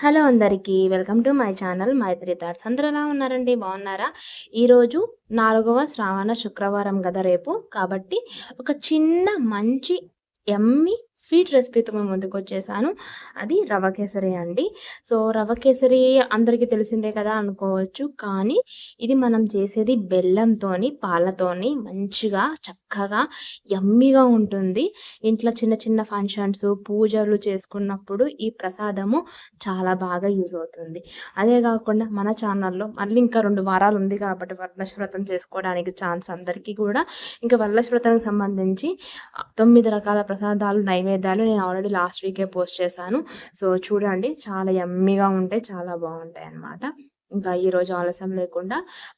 Hello అందరికీ welcome to my channel Maitri thoughts. అందరూ ఎలా ఉన్నారండి? బాగున్నారా? ఈరోజు నాలుగవ శ్రావణ శుక్రవారం కదా రేపు. కాబట్టి ఒక చిన్న మంచి ఎమ్మి స్వీట్ రెసిపీతో మేము ముందుకు వచ్చేసాను. అది రవ కేసరి అండి. సో రవ కేసరి అందరికీ తెలిసిందే కదా అనుకోవచ్చు. కానీ ఇది మనం చేసేది బెల్లంతోని పాలతోని మంచిగా చక్కగా యమ్మీగా ఉంటుంది. ఇంట్లో చిన్న చిన్న ఫంక్షన్స్ పూజలు చేసుకున్నప్పుడు ఈ ప్రసాదము చాలా బాగా యూజ్ అవుతుంది. అదే కాకుండా మన ఛానల్లో మళ్ళీ ఇంకా రెండు వారాలు ఉంది కాబట్టి వరలక్ష్వ్రతం చేసుకోవడానికి ఛాన్స్ అందరికీ కూడా. ఇంకా వరలక్ష్వ్రతానికి సంబంధించి తొమ్మిది రకాల ప్రసాదాలు నైవేద్యాలు నేను ఆల్రెడీ లాస్ట్ వీకే పోస్ట్ చేశాను. సో చూడండి చాలా ఎమ్మీగా ఉంటాయి చాలా బాగుంటాయి అన్నమాట. ఇంకా ఈరోజు ఆలస్యం లేకుండా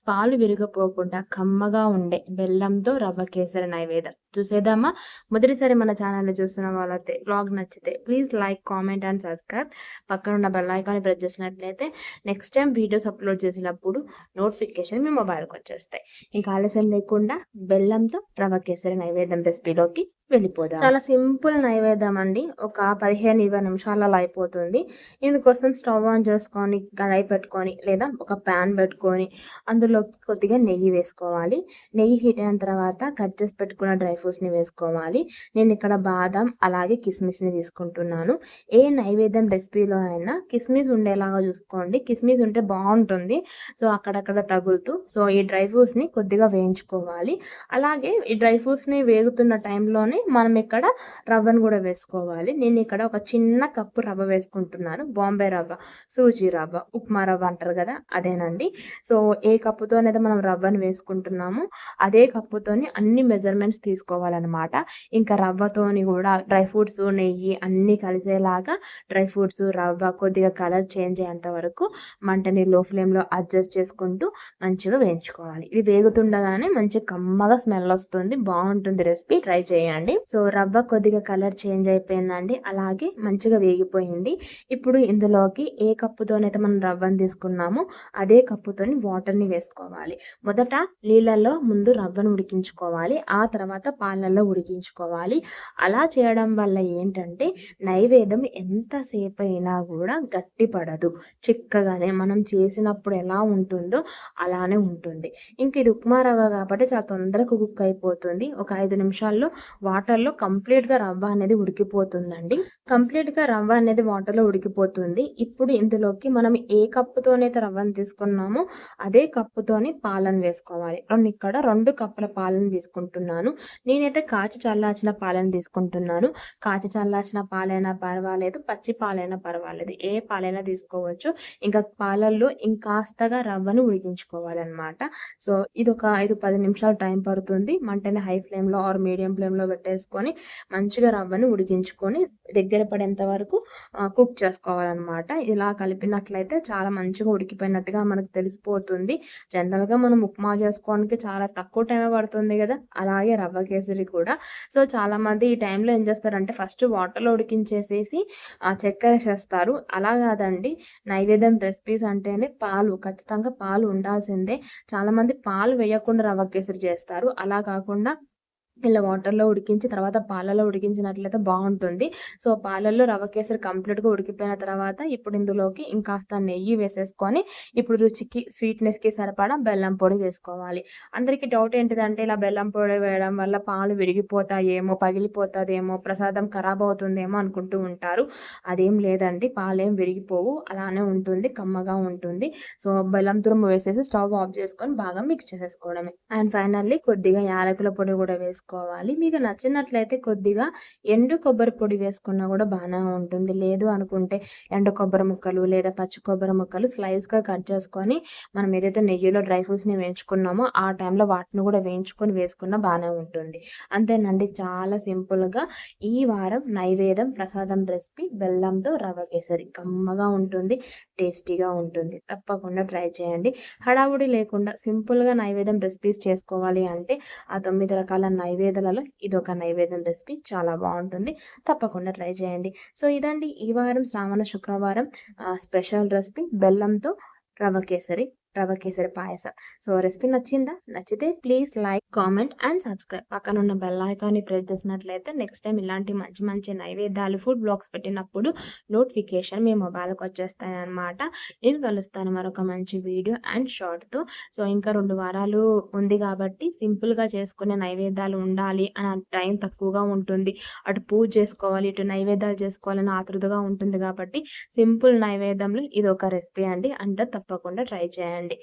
పాలు విరిగిపోకుండా కమ్మగా ఉండే బెల్లంతో రవ్వ కేసరి నైవేద్యం చూసేద్దామా? మొదటిసారి మన ఛానల్ని చూస్తున్న వాళ్ళైతే బ్లాగ్ నచ్చితే please like comment and subscribe. పక్కన ఉన్న బెల్ ఐకాన్ని ప్రెస్ చేసినట్లయితే నెక్స్ట్ టైం వీడియోస్ అప్లోడ్ చేసినప్పుడు నోటిఫికేషన్ మీ మొబైల్కి వచ్చేస్తాయి. ఇంకా ఆలస్యం లేకుండా బెల్లంతో రవ్వ కేసరి నైవేద్యం రెసిపీలోకి వెళ్ళిపోదాం? చాలా సింపుల్ నైవేద్యం అండి ఒక పదిహేను ఇరవై నిమిషాలలో అయిపోతుంది. ఇందుకోసం స్టవ్ ఆన్ చేసుకొని కడాయి పెట్టుకొని లేదా ఒక ప్యాన్ పెట్టుకొని అందులోకి కొద్దిగా నెయ్యి వేసుకోవాలి. నెయ్యి హీట్ అయిన తర్వాత కట్ చేసి పెట్టుకున్న డ్రై ఫ్రూట్స్ని వేసుకోవాలి. నేను ఇక్కడ బాదం అలాగే కిస్మిస్ని తీసుకుంటున్నాను. ఏ నైవేద్యం రెసిపీలో అయినా కిస్మిస్ ఉండేలాగా చూసుకోండి. కిస్మిస్ ఉంటే బాగుంటుంది. సో అక్కడక్కడ తగులుతూ సో ఈ డ్రై ఫ్రూట్స్ని కొద్దిగా వేయించుకోవాలి. అలాగే ఈ డ్రై ఫ్రూట్స్ని వేగుతున్న టైంలోనే మనం ఇక్కడ రవ్వను కూడా వేసుకోవాలి. నేను ఇక్కడ ఒక చిన్న కప్పు రవ్వ వేసుకుంటున్నాను. బాంబే రవ్వ సూజీ రవ్వ ఉప్మా రవ్వ అంటారు కదా అదేనండి. సో ఏ కప్పుతో మనం రవ్వను వేసుకుంటున్నామో అదే కప్పుతోని అన్ని మెజర్మెంట్స్ తీసుకోవాలన్నమాట. ఇంకా రవ్వతోని కూడా డ్రై ఫ్రూట్స్ నెయ్యి అన్నీ కలిసేలాగా డ్రై ఫ్రూట్స్ రవ్వ కొద్దిగా కలర్ చేంజ్ అయ్యేంత వరకు మంటని లో ఫ్లేమ్లో అడ్జస్ట్ చేసుకుంటూ మంచిగా వేయించుకోవాలి. ఇది వేగుతుండగానే మంచి కమ్మగా స్మెల్ వస్తుంది. బాగుంటుంది రెసిపీ. ట్రై చేయండి. సో రవ్వ కొద్దిగా కలర్ చేంజ్ అయిపోయిందండి. అలాగే మంచిగా వేగిపోయింది. ఇప్పుడు ఇందులోకి ఏ కప్పుతోనైతే మనం రవ్వను తీసుకున్నామో అదే కప్పుతోని వాటర్ని వేసుకోవాలి. మొదట నీళ్ళల్లో ముందు రవ్వను ఉడికించుకోవాలి. ఆ తర్వాత పాలల్లో ఉడికించుకోవాలి. అలా చేయడం వల్ల ఏంటంటే నైవేద్యం ఎంతసేపు అయినా కూడా గట్టిపడదు. చిక్కగానే మనం చేసినప్పుడు ఎలా ఉంటుందో అలానే ఉంటుంది. ఇంక ఇది ఉప్మా రవ్వ కాబట్టి చాలా తొందరగా కుక్ అయిపోతుంది. ఒక ఐదు నిమిషాల్లో వాటర్ వాటర్లో కంప్లీట్గా రవ్వ అనేది ఉడికిపోతుందండి. కంప్లీట్గా రవ్వ అనేది వాటర్లో ఉడికిపోతుంది. ఇప్పుడు ఇందులోకి మనం ఏ కప్పుతోనైతే రవ్వను తీసుకున్నామో అదే కప్పుతోని పాలను వేసుకోవాలి. నేను ఇక్కడ రెండు కప్పుల పాలను తీసుకుంటున్నాను. నేనైతే కాచి చల్లార్చిన పాలను తీసుకుంటున్నాను. కాచి చల్లార్చిన పాలైనా పర్వాలేదు పచ్చి పాలైనా పర్వాలేదు. ఏ పాలైనా తీసుకోవచ్చు. ఇంకా పాలల్లో ఇంకాస్తగా రవ్వను ఉడికించుకోవాలన్నమాట. సో ఇది ఒక ఐదు పది నిమిషాలు టైం పడుతుంది. మంటని హై ఫ్లేమ్లో ఆర్ మీడియం ఫ్లేమ్లో పెట్టేసుకొని మంచిగా రవ్వను ఉడికించుకొని దగ్గర పడేంత వరకు కుక్ చేసుకోవాలన్నమాట. ఇలా కలిపినట్లయితే చాలా మంచిగా ఉడికిపోయినట్టుగా మనకు తెలిసిపోతుంది. జనరల్గా మనం ఉప్మా చేసుకోవడానికి చాలా తక్కువ టైం పడుతుంది కదా అలాగే రవ్వ కేసరి కూడా. సో చాలామంది ఈ టైంలో ఏం చేస్తారంటే ఫస్ట్ వాటర్లో ఉడికించేసేసి చక్కెర చేస్తారు. అలా కాదండి నైవేద్యం రెసిపీస్ అంటేనే పాలు ఖచ్చితంగా పాలు ఉండాల్సిందే. చాలామంది పాలు వేయకుండా రవ్వ కేసరి చేస్తారు. అలా కాకుండా ఇలా వాటర్లో ఉడికించి తర్వాత పాలలో ఉడికించినట్లయితే బాగుంటుంది. సో పాలల్లో రవ్వ కేసరి కంప్లీట్గా ఉడికిపోయిన తర్వాత ఇప్పుడు ఇందులోకి ఇంకాస్త నెయ్యి వేసేసుకొని ఇప్పుడు రుచికి స్వీట్నెస్కి సరిపడా బెల్లం పొడి వేసుకోవాలి. అందరికీ డౌట్ ఏంటిదంటే ఇలా బెల్లం పొడి వేయడం వల్ల పాలు విరిగిపోతాయేమో పగిలిపోతుందేమో ప్రసాదం ఖరాబ్ అవుతుందేమో అనుకుంటూ ఉంటారు. అదేం లేదండి పాలేం విరిగిపోవు అలానే ఉంటుంది కమ్మగా ఉంటుంది. సో బెల్లం తురుము వేసేసి స్టవ్ ఆఫ్ చేసుకొని బాగా మిక్స్ చేసేసుకోవడమే. అండ్ ఫైనల్లీ కొద్దిగా యాలకుల పొడి కూడా వేసుకోవాలి. మీకు నచ్చినట్లయితే కొద్దిగా ఎండు కొబ్బరి పొడి వేసుకున్నా కూడా బాగానే ఉంటుంది. లేదు అనుకుంటే ఎండు కొబ్బరి ముక్కలు లేదా పచ్చి కొబ్బరి ముక్కలు స్లైస్గా కట్ చేసుకొని మనం ఏదైతే నెయ్యిలో డ్రై ఫ్రూట్స్ని వేయించుకున్నామో ఆ టైంలో వాటిని కూడా వేయించుకొని వేసుకున్నా బాగానే ఉంటుంది. అంతేనండి. చాలా సింపుల్గా ఈ వారం నైవేద్యం ప్రసాదం రెసిపీ బెల్లంతో రవ్వ కేసరి. కమ్మగా ఉంటుంది టేస్టీగా ఉంటుంది. తప్పకుండా ట్రై చేయండి. హడావుడి లేకుండా సింపుల్గా నైవేద్యం రెసిపీస్ చేసుకోవాలి అంటే ఆ తొమ్మిది రకాల నైవేద్యాలలో ఇది ఒక నైవేద్యం రెసిపీ. చాలా బాగుంటుంది. తప్పకుండా ట్రై చేయండి. సో ఇదండి ఈ వారం శ్రావణ శుక్రవారం స్పెషల్ రెసిపీ బెల్లంతో రవ్వ కేసరి. రవ్వ కేసరి పాయసం. సో రెసిపీ నచ్చిందా? నచ్చితే please like comment and subscribe. పక్కన ఉన్న బెల్ ఐకాన్ని ప్రెస్ చేసినట్లయితే నెక్స్ట్ టైం ఇలాంటి మంచి మంచి నైవేద్యాలు ఫుడ్ బ్లాగ్స్ పెట్టినప్పుడు నోటిఫికేషన్ మీ మొబైల్కి వచ్చేస్తాయి అనమాట నేను కలుస్తాను మరొక మంచి వీడియో అండ్ షార్ట్తో. సో ఇంకా రెండు వారాలు ఉంది కాబట్టి సింపుల్గా చేసుకునే నైవేద్యాలు ఉండాలి అని టైం తక్కువగా ఉంటుంది. అటు పూజ చేసుకోవాలి ఇటు నైవేద్యాలు చేసుకోవాలని ఆతృతగా ఉంటుంది కాబట్టి సింపుల్ నైవేద్యంలో ఇది ఒక రెసిపీ అండి. అందరు తప్పకుండా ట్రై చేయండి. ఉండండి